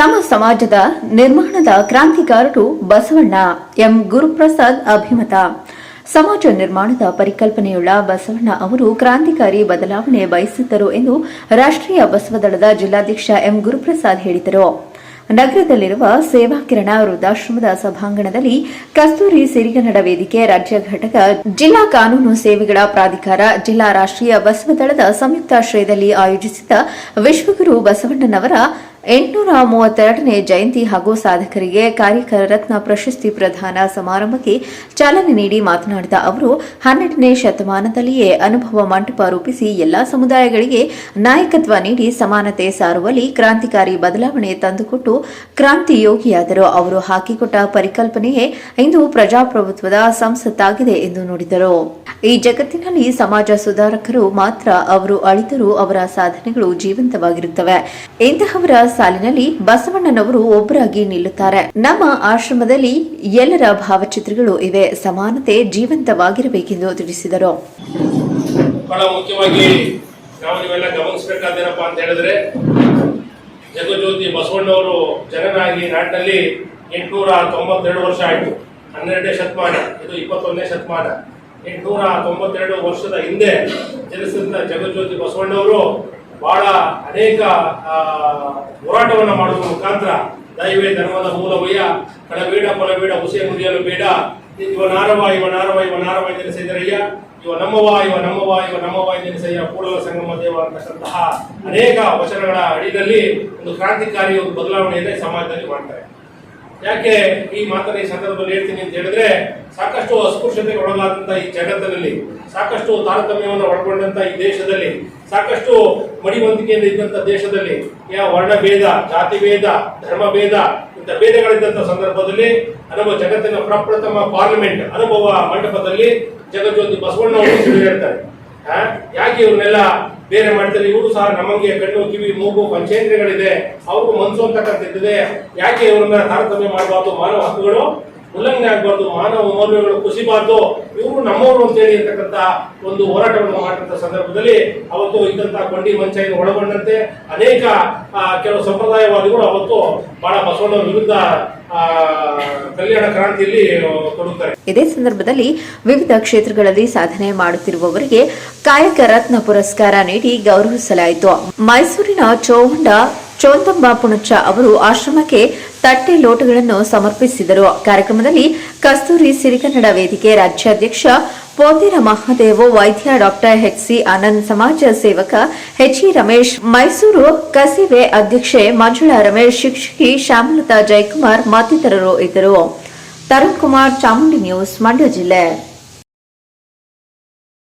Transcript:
ಸಮ ಸಮಾಜದ ನಿರ್ಮಾಣದ ಕ್ರಾಂತಿಕಾರರು ಬಸವಣ್ಣ ಎಂ ಗುರುಪ್ರಸಾದ್ ಅಭಿಮತ. ಸಮಾಜ ನಿರ್ಮಾಣದ ಪರಿಕಲ್ಪನೆಯುಳ್ಳ ಬಸವಣ್ಣ ಅವರು ಕ್ರಾಂತಿಕಾರಿ ಬದಲಾವಣೆ ಬಯಸಿದ್ದರು ಎಂದು ರಾಷ್ಟ್ರೀಯ ಬಸವದಳದ ಜಿಲ್ಲಾಧ್ಯಕ್ಷ ಎಂ ಗುರುಪ್ರಸಾದ್ ಹೇಳಿದರು. ನಗರದಲ್ಲಿರುವ ಸೇವಾ ಕಿರಣ ವೃದ್ಧಾಶ್ರಮದ ಸಭಾಂಗಣದಲ್ಲಿ ಕಸ್ತೂರಿ ಸಿರಿಗನ್ನಡ ವೇದಿಕೆ ರಾಜ್ಯ ಘಟಕ ಜಿಲ್ಲಾ ಕಾನೂನು ಸೇವೆಗಳ ಪ್ರಾಧಿಕಾರ ಜಿಲ್ಲಾ ರಾಷ್ಟ್ರೀಯ ಬಸವದಳದ ಸಂಯುಕ್ತಾಶ್ರಯದಲ್ಲಿ ಆಯೋಜಿಸಿದ್ದ ವಿಶ್ವಗುರು ಬಸವಣ್ಣನವರ ಎಂಟುನೂರ ಮೂವತ್ತೆರಡನೇ ಜಯಂತಿ ಹಾಗೂ ಸಾಧಕರಿಗೆ ಕಾರ್ಯಕರ ರತ್ನ ಪ್ರಶಸ್ತಿ ಪ್ರದಾನ ಸಮಾರಂಭಕ್ಕೆ ಚಾಲನೆ ನೀಡಿ ಮಾತನಾಡಿದ ಅವರು, ಹನ್ನೆರಡನೇ ಶತಮಾನದಲ್ಲಿಯೇ ಅನುಭವ ಮಂಟಪ ರೂಪಿಸಿ ಎಲ್ಲಾ ಸಮುದಾಯಗಳಿಗೆ ನಾಯಕತ್ವ ನೀಡಿ ಸಮಾನತೆ ಸಾರುವಲ್ಲಿ ಕ್ರಾಂತಿಕಾರಿ ಬದಲಾವಣೆ ತಂದುಕೊಟ್ಟು ಕ್ರಾಂತಿಯೋಗಿಯಾದರು. ಅವರು ಹಾಕಿಕೊಟ್ಟ ಪರಿಕಲ್ಪನೆಯೇ ಇಂದು ಪ್ರಜಾಪ್ರಭುತ್ವದ ಸಂಸತ್ತಾಗಿದೆ ಎಂದು ನುಡಿದರು. ಈ ಜಗತ್ತಿನಲ್ಲಿ ಸಮಾಜ ಸುಧಾರಕರು ಮಾತ್ರ ಅವರು ಅಳಿದರೂ ಅವರ ಸಾಧನೆಗಳು ಜೀವಂತವಾಗಿರುತ್ತವೆ. ಇಂತಹವರ ಸಾಲಿನಲ್ಲಿ ಬಸವಣ್ಣನವರು ಒಬ್ಬರಾಗಿ ನಿಲ್ಲುತ್ತಾರೆ. ನಮ್ಮ ಆಶ್ರಮದಲ್ಲಿ ಎಲ್ಲರ ಭಾವಚಿತ್ರಗಳು ಇವೆ. ಸಮಾನತೆ ಜೀವಂತವಾಗಿರಬೇಕೆಂದು ತಿಳಿಸಿದರು. ಬಹಳ ಮುಖ್ಯವಾಗಿ ನಾವು ನೀವೆಲ್ಲ ಗಮನಿಸಬೇಕಾದೇನಪ್ಪ ಅಂತ ಹೇಳಿದ್ರೆ, ಜಗಜ್ಯೋತಿ ಬಸವಣ್ಣವರು ಜನನಾಗಿ ನಾಡಿನಲ್ಲಿ ಎಂಟುನೂರ ತೊಂಬತ್ತೆರಡು ವರ್ಷ ಆಯಿತು. ಹನ್ನೆರಡನೇ ಶತಮಾನ, ಇದು ಇಪ್ಪತ್ತೊಂದನೇ ಶತಮಾನ. ಎಂಟುನೂರ ತೊಂಬತ್ತೆರಡು ವರ್ಷದ ಹಿಂದೆ ಜನಿಸಿದ ಜಗಜ್ಯೋತಿ ಬಸವಣ್ಣವರು ಬಹಳ ಅನೇಕ ಹೋರಾಟವನ್ನು ಮಾಡುವ ಮುಖಾಂತರ. ದೈವೇ ಧರ್ಮದ ಮೂಲವಯ್ಯ ಕಳಬೇಡ ಕೊಲಬೇಡ ಹುಸೆ ಮುರಿಯಲು ಬೇಡ. ಇವ ನಾರವ ಇವ ನಾರವ ಇವ ನಾರವ ಜನಿಸಿದರಯ್ಯ ಇವ ನಮ್ಮವ ಇವ ನಮ್ಮವ ಇವ ನಮ್ಮವ ಜನಿಸಯ್ಯ ಕೂಡಲ ಸಂಗಮ ದೇವ ಅನೇಕ ವಚನಗಳ ಅಡಿಯಲ್ಲಿ ಒಂದು ಕ್ರಾಂತಿಕಾರಿ ಒಂದು ಬದಲಾವಣೆಯನ್ನೇ ಸಮಾಜದಲ್ಲಿ ಮಾಡ್ತಾರೆ. ಯಾಕೆ ಈ ಮಾತನ್ನ ಈ ಸಂದರ್ಭದಲ್ಲಿ ಹೇಳ್ತೀನಿ ಅಂತ ಹೇಳಿದ್ರೆ ಸಾಕಷ್ಟು ಅಸ್ಪೃಶ್ಯತೆ ಒಳಗಾದಂತ ಈ ಜಗತ್ತಿನಲ್ಲಿ, ಸಾಕಷ್ಟು ತಾರತಮ್ಯವನ್ನು ಒಳಗೊಂಡಂತ ಈ ದೇಶದಲ್ಲಿ, ಸಾಕಷ್ಟು ಮಡಿವಂತಿಕೆಯಿಂದ ಇದ್ದಂತ ದೇಶದಲ್ಲಿ ಯಾವ ವರ್ಣ ಭೇದ ಜಾತಿ ಭೇದ ಧರ್ಮ ಭೇದ ಇಂಥ ಭೇದಗಳಿದ್ದಂತ ಸಂದರ್ಭದಲ್ಲಿ ಅನುಭವ ಜಗತ್ತಿನ ಪ್ರಪ್ರಥಮ ಪಾರ್ಲಿಮೆಂಟ್ ಅನುಭವ ಮಂಟಪದಲ್ಲಿ ಜಗಜ್ಯೋತಿ ಬಸವಣ್ಣ ಅವರು ಹೇಳ್ತಾರೆ ಯಾಕೆ ಇವ್ರನ್ನೆಲ್ಲ ಬೇರೆ ಮಾಡ್ತಾರೆ ಇವರು ಸಹ ನಮಗೆ ಕಣ್ಣು ಕಿವಿ ಮೂಗು ಪಂಚೇಂದ್ರಿಯಗಳಿದೆ. ಅವ್ರಿಗೂ ಮನಸ್ಸು ಅಂತಕ್ಕಂಥದ್ದಿದೆ ಯಾಕೆ ಇವ್ರನ್ನ ತಾರತಮ್ಯ ಮಾಡಬಾರ್ದು? ಮಾನವ ಹಕ್ಕುಗಳು ಉಲ್ಲಂಘನೆ ಆಗಬಾರ್ದು ಮಾನವ ಮೌಲ್ಯಗಳು ಕುಸಿಬಾರ್ದು. ಇವರು ನಮ್ಮವರು ಅಂತೇಳಿ ಇರ್ತಕ್ಕಂತ ಒಂದು ಹೋರಾಟವನ್ನು ಮಾಡಿದಂಥ ಸಂದರ್ಭದಲ್ಲಿ ಅವತ್ತು ಇದ್ದಂಥ ಕೊಂಡಿ ಮಂಚೆಯನ್ನು ಒಳಗೊಂಡಂತೆ ಅನೇಕ ಕೆಲವು ಸಂಪ್ರದಾಯವಾದಿಗಳು ಅವತ್ತು ಬಹಳ ಬಸವಣ್ಣ ವಿರುದ್ಧ ಆ, ಕಲ್ಯಾಣ ಕ್ರಾಂತಿಯಲ್ಲಿ ಆ, ತೊಡಗುತ್ತಾರೆ ಇದೇ ಸಂದರ್ಭದಲ್ಲಿ ವಿವಿಧ ಕ್ಷೇತ್ರಗಳಲ್ಲಿ ಸಾಧನೆ ಮಾಡುತ್ತಿರುವವರಿಗೆ ಕಾಯಕ ರತ್ನ ಪುರಸ್ಕಾರ ನೀಡಿ ಗೌರವಿಸಲಾಯಿತು. ಮೈಸೂರಿನ ಚೋಹುಂಡ ಚೋಂದಂಬ ಪುಣಚ ಅವರು ಆಶ್ರಮಕ್ಕೆ ತಟ್ಟೆ ಲೋಟಗಳನ್ನು ಸಮರ್ಪಿಸಿದರು. ಕಾರ್ಯಕ್ರಮದಲ್ಲಿ ಕಸ್ತೂರಿ ಸಿರಿಕನ್ನಡ ವೇದಿಕೆ ರಾಜ್ಯಾಧ್ಯಕ್ಷ ಪೋತಿರ ಮಹಾದೇವು ವೈದ್ಯ ಡಾಕ್ಟರ್ ಸಿ ಆನಂದ್ ಸಮಾಜ ಸೇವಕ ಎಚ್ಇ ರಮೇಶ್, ಮೈಸೂರು ಕಸಿವೆ ಅಧ್ಯಕ್ಷೆ ಮಂಜುಳಾ ರಮೇಶ್, ಶಿಕ್ಷಕಿ ಶ್ಯಾಮಲತಾ ಜಯಕುಮಾರ್ ಮತ್ತಿತರರು ಇದ್ದರು. ತರುಣ್ ಕುಮಾರ್, ಚಾಮುಂಡಿ ನ್ಯೂಸ್, ಮಂಡ್ಯ ಜಿಲ್ಲೆ.